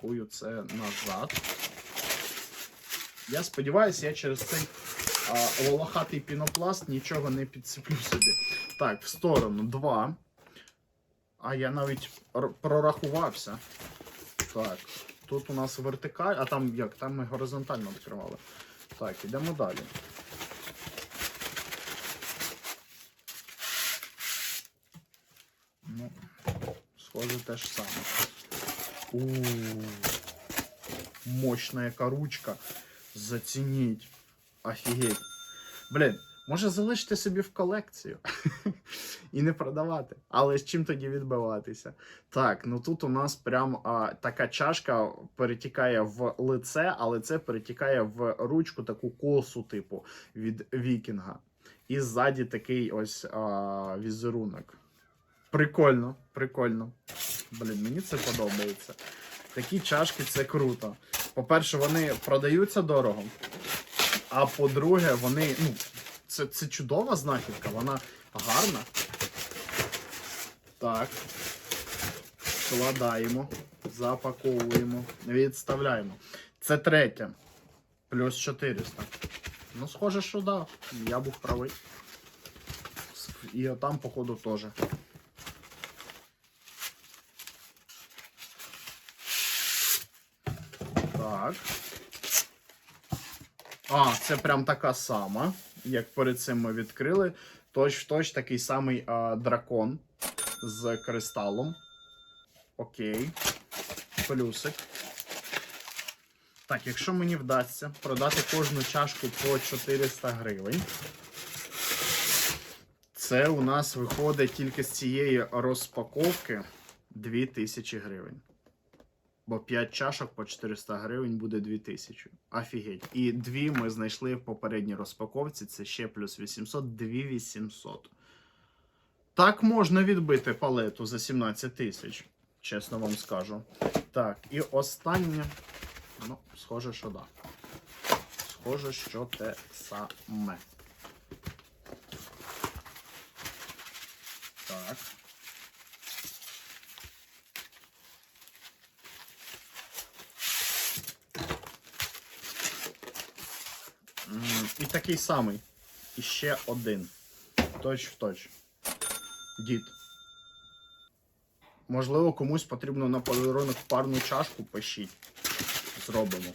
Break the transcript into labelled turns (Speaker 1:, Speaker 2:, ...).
Speaker 1: Кую це назад. Я сподіваюся, я через цей а, волохатий пінопласт нічого не підсиплю собі. Так, в сторону два. А я навіть прорахувався. Так, тут у нас вертикаль, а там як? Там ми горизонтально відкривали. Так, ідемо далі. Ну, схоже, те ж саме. У мощна яка ручка. Зацініть. Офігеть. Блін, може залишити собі в колекцію і не продавати. Але з чим тоді відбиватися? Так, ну тут у нас прям а, така чашка перетікає в лице, але це перетікає в ручку таку косу, типу, від вікінга. І ззаді такий ось а, візерунок. Прикольно, прикольно. Блін, мені це подобається. Такі чашки це круто. По-перше, вони продаються дорого. А по-друге, вони. Ну, це, це чудова знахідка, вона гарна. Так. Складаємо, запаковуємо, відставляємо. Це третє. Плюс 400. Ну, схоже, що да. Я був правий. І там, походу, теж. Так. А, це прям така сама, як перед цим ми відкрили. Точ в точ такий самий а, дракон з кристалом. Окей. Плюсик. Так, якщо мені вдасться продати кожну чашку по 400 гривень, це у нас виходить тільки з цієї розпаковки 2000 гривень. Бо 5 чашок по 400 гривень буде 2000. Офігеть. І дві ми знайшли в попередній розпаковці. Це ще плюс 800, 2800. Так можна відбити палету за 17 тисяч. Чесно вам скажу. Так, і останнє. Ну, схоже, що да. Схоже, що те саме. Так. І такий самий. І ще один. Точ в точ. Дід. Можливо, комусь потрібно на подарунок парну чашку пишіть. Зробимо.